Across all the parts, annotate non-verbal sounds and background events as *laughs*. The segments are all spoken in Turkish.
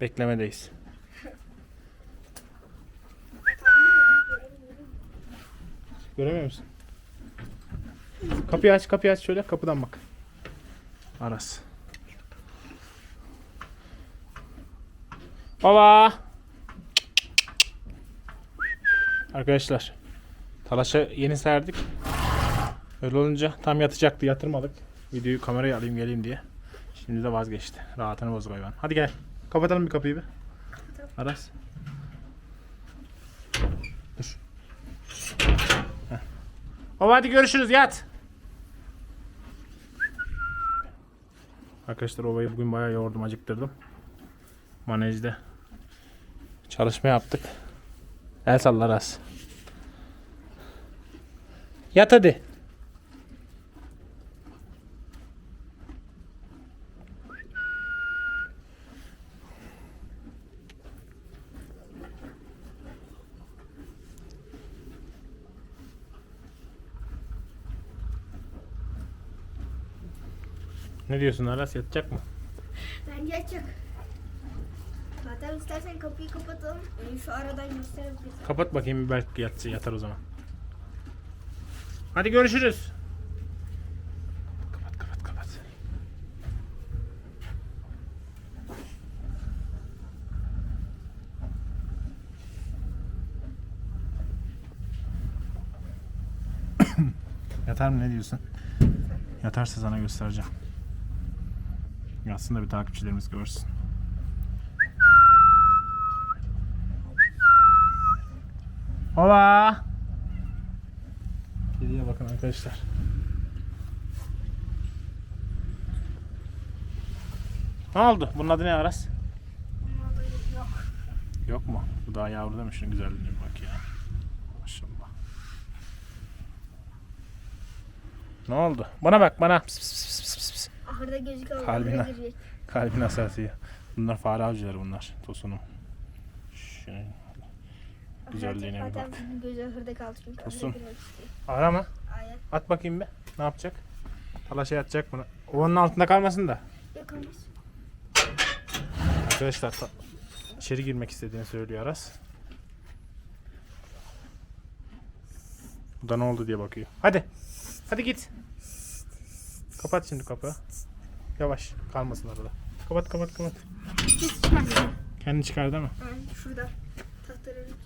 Beklemedeyiz. Göremiyor musun? Kapıyı aç, kapıyı aç şöyle. Kapıdan bak. Aras. Baba. Arkadaşlar. Talaş'a yeni serdik. Öyle olunca tam yatacaktı yatırmadık. Videoyu kameraya alayım geleyim diye. Şimdi de vazgeçti. Rahatını bozuk hayvan. Hadi gel. Kapatalım bir kapıyı bir. Aras. Dur. Heh. Baba hadi görüşürüz yat. Arkadaşlar ovayı bugün bayağı yoğurdum acıktırdım. Manejde çalışma yaptık. El salla Aras. Yat hadi. Ne diyorsun Aras yatacak mı? Bence açık. Zaten istersen kapıyı kapatalım. Yani şu aradan gösterebiliriz. Kapat bakayım bir belki yatsı yatar o zaman. Hadi görüşürüz. Kapat kapat kapat. *coughs* Yatar mı ne diyorsun? Yatarsa sana göstereceğim. Yatsın da bir takipçilerimiz görsün. Hola. Kediye bakın arkadaşlar. Ne oldu? Bunun adı ne Aras? Yok. Mu? Bu daha yavru değil mi? Şunun güzelliğine bak ya. Maşallah. Ne oldu? Bana bak bana. Pıs pıs pıs Ahırda gözüküyor. Kalbine. ahıra girecek. *laughs* Kalbin asası. Bunlar fare avcıları bunlar. Tosunum. Şöyle. Güzelliğine bir bak. gözü ahırda kaldı çünkü. Tosun. girmek istiyor. Ara mı? Aynen. At bakayım bir. Ne yapacak? Talaşa yatacak bunu. Ovanın altında kalmasın da. Yakınmış. Arkadaşlar ta- içeri girmek istediğini söylüyor Aras. Bu da ne oldu diye bakıyor. Hadi. Hadi git. Kapat şimdi kapıyı. Yavaş. Kalmasın arada. Kapat kapat kapat. Hiç çıkmaz. Kendi çıkar değil mi? Aynen şurada. Tahtaların için.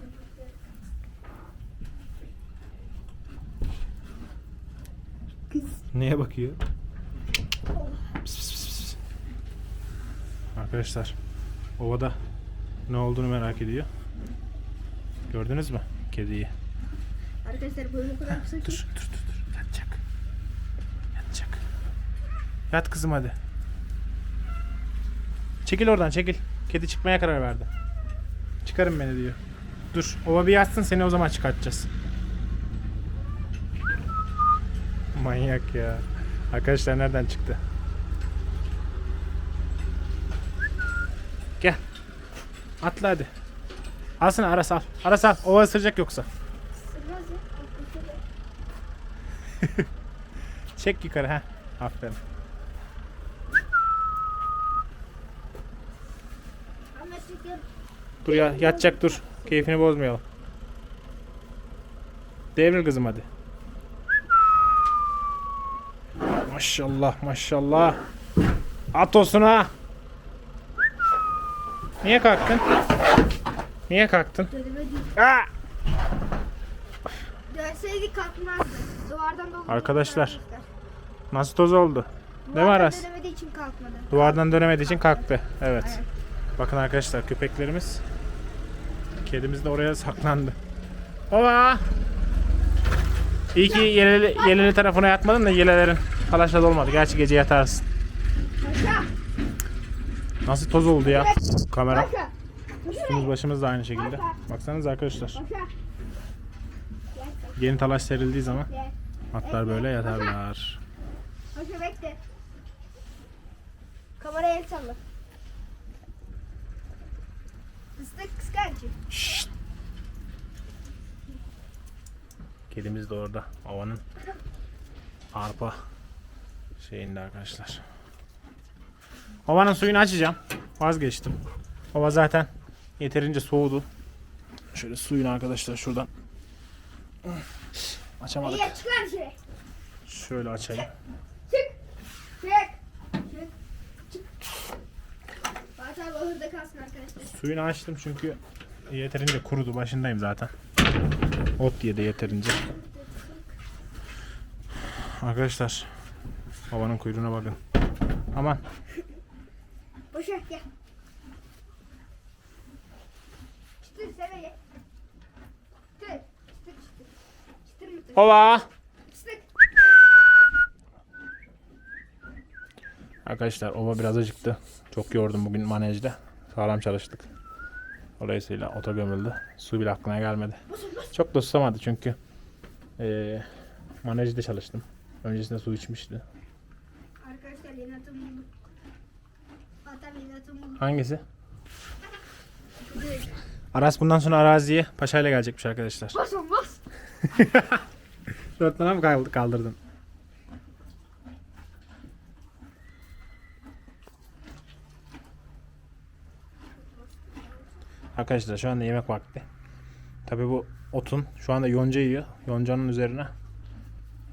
Kız. Neye bakıyor? Pıs pıs pıs pıs. Arkadaşlar ovada ne olduğunu merak ediyor. Gördünüz mü kediyi? Arkadaşlar böyle o kadar kısa Dur ki. dur dur dur. Yatacak. Yatacak. Yat kızım hadi. Çekil oradan çekil. Kedi çıkmaya karar verdi. Çıkarın beni diyor. Dur. Ova bir yatsın seni o zaman çıkartacağız. Manyak ya. Arkadaşlar nereden çıktı? Gel. Atla hadi. Alsana Aras al. Aras al. Ova ısıracak yoksa. *laughs* Çek yukarı ha. Aferin. Ama çünkü Dur ya yatacak dur. Keyfini bozmayalım. Devril kızım hadi. Maşallah maşallah. At olsun ha. Niye kalktın? Niye kalktın? Aa! Dönseydi kalkmazdı. Duvardan dolayı. Arkadaşlar. Nasıl toz oldu? Değil mi Aras? Dönemediği için kalkmadı. Duvardan dönemediği için kalktı. Evet. Evet. Bakın arkadaşlar köpeklerimiz. Kedimiz de oraya saklandı. Baba. İyi ki yeleli, yeleli tarafına yatmadın da yelelerin talaşla olmadı. Gerçi gece yatarsın. Nasıl toz oldu ya kamera. Üstümüz başımız da aynı şekilde. Baksanıza arkadaşlar. Yeni talaş serildiği zaman atlar böyle yatarlar. Kameraya el salla. Islık kıskanç. Şşt. Kedimiz de orada. Ovanın arpa şeyinde arkadaşlar. Ovanın suyunu açacağım. Vazgeçtim. Hava zaten yeterince soğudu. Şöyle suyunu arkadaşlar şuradan açamadık. Şöyle açayım. Abi ahırda kalsın arkadaşlar. Suyunu açtım çünkü yeterince kurudu. Başındayım zaten. Ot yedi yeterince. Arkadaşlar havanın kuyruğuna bakın. Aman Boşa gel. Çıtır sene gel. Çıtır. Çıtır çıtır. Çıtır mıtır. Hova. Çıtır. Arkadaşlar ova biraz acıktı. Çok yordum bugün manejde. Sağlam çalıştık. Dolayısıyla ota gömüldü. Su bile aklına gelmedi. Çok da susamadı çünkü eee manejde çalıştım. Öncesinde su içmişti. Arkadaşlar. Hangisi? Aras bundan sonra araziye paşayla gelecekmiş arkadaşlar. Bas *laughs* oğlum bas. Dörtlüğüne mi kaldı- kaldırdın? Arkadaşlar şu anda yemek vakti. Tabi bu otun şu anda yonca yiyor. Yoncanın üzerine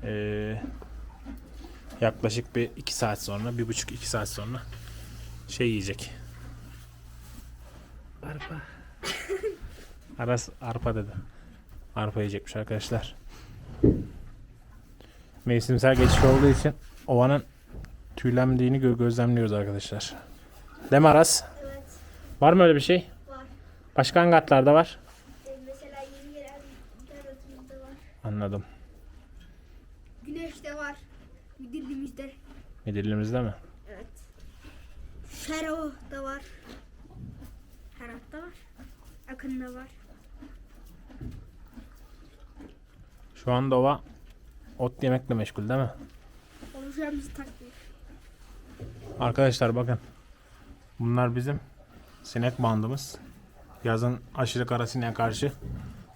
eee, yaklaşık bir iki saat sonra, bir buçuk iki saat sonra şey yiyecek. Arpa. *laughs* Aras arpa dedi. Arpa yiyecekmiş arkadaşlar. Mevsimsel geçiş olduğu için ovanın tüylendiğini gö- gözlemliyoruz arkadaşlar. Değil mi Aras? Evet Var mı öyle bir şey? Başka hangi atlarda var? Mesela yeni gelen bir tane atımız da var. Anladım. Güneş de var. Dilimizde. Midillimizde mi? Evet. Fero da var. Herhat da var. Akın da var. Şu anda ova ot yemekle meşgul değil mi? Olacağımızı takmıyor. Arkadaşlar bakın. Bunlar bizim sinek bandımız. Yazın aşırı kara sineğe karşı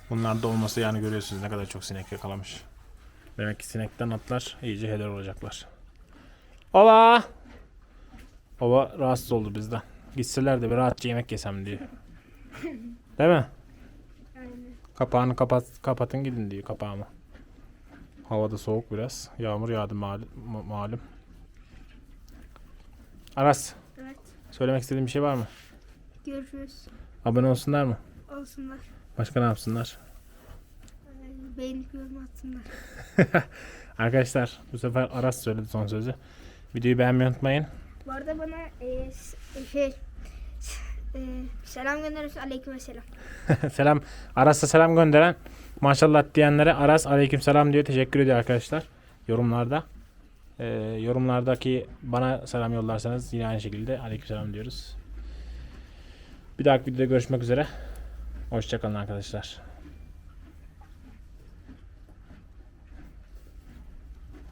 bunlarda olması yani görüyorsunuz ne kadar çok sinek yakalamış. Demek ki sinekten atlar iyice heder olacaklar. Ova! Ova rahatsız oldu bizden. Gitseler de bir rahatça yemek yesem diyor. Değil mi? Aynen. Kapağını kapat, kapatın gidin diyor kapağımı. Havada soğuk biraz. Yağmur yağdı malum. malum. Aras. Evet. Söylemek istediğin bir şey var mı? Görüşürüz. Abone olsunlar mı? Olsunlar. Başka ne yapsınlar? Ee, Beğenip yorum atsınlar. *laughs* Arkadaşlar bu sefer Aras söyledi son sözü. Videoyu beğenmeyi unutmayın. Bu arada bana e, e, şey e, selam gönderiyorsun. Aleyküm selam. *laughs* selam. Aras'a selam gönderen maşallah diyenlere Aras aleyküm selam diyor. Teşekkür ediyor arkadaşlar. Yorumlarda. Ee, yorumlardaki bana selam yollarsanız yine aynı şekilde aleyküm selam diyoruz. Bir dahaki videoda görüşmek üzere. Hoşçakalın arkadaşlar.